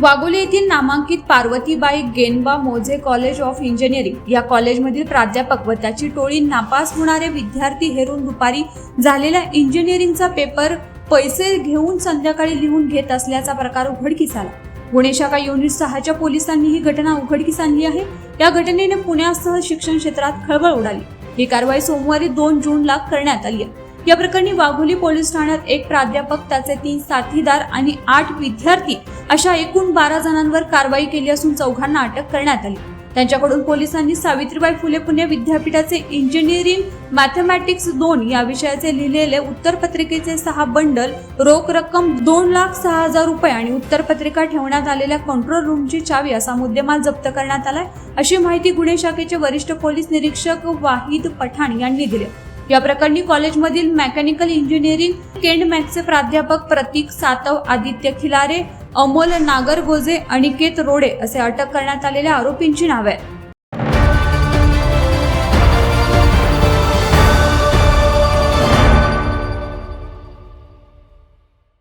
वाघोली येथील नामांकित Parvatibai Genba Moze college of engineering या कॉलेजमधील प्राध्यापक व त्याची टोळी नापास होणारे विद्यार्थी हेरून दुपारी झालेला इंजिनिअरिंगचा पेपर पैसे घेऊन संध्याकाळी लिहून घेत असल्याचा प्रकार उघडकीस आला. गुन्हे शाखा युनिट सहाच्या पोलिसांनी ही घटना उघडकीस आणली आहे. या घटनेने पुण्यासह शिक्षण क्षेत्रात खळबळ उडाली. ही कारवाई सोमवारी दोन जूनला करण्यात आली आहे. या प्रकरणी वाघोली पोलीस ठाण्यात एक प्राध्यापक त्याचे तीन साथीदार आणि आठ विद्यार्थी अशा एकूण बारा जणांवर कारवाई केली असून चौघांना अटक करण्यात आली. त्यांच्याकडून पोलिसांनी सावित्रीबाई फुले पुणे विद्यापीठाचे इंजिनिअरिंग मॅथमॅटिक्स दोन या विषयाचे लिहिलेले उत्तरपत्रिकेचे सहा बंडल रोख रक्कम दोन लाख सहा हजार रुपये आणि उत्तरपत्रिका ठेवण्यात आलेल्या कंट्रोल रूमची चावी असा मुद्देमाल जप्त करण्यात आलाय अशी माहिती गुन्हे शाखेचे वरिष्ठ पोलीस निरीक्षक वाहिद पठाण यांनी दिली. या प्रकरणी कॉलेजमधील मेकॅनिकल इंजिनिअरिंग केंड मॅथचे प्राध्यापक प्रतीक सातव आदित्य खिलारे अमोल नागरगोजे अनिकेत रोडे असे अटक करण्यात आलेल्या आरोपींची नावे. आहेत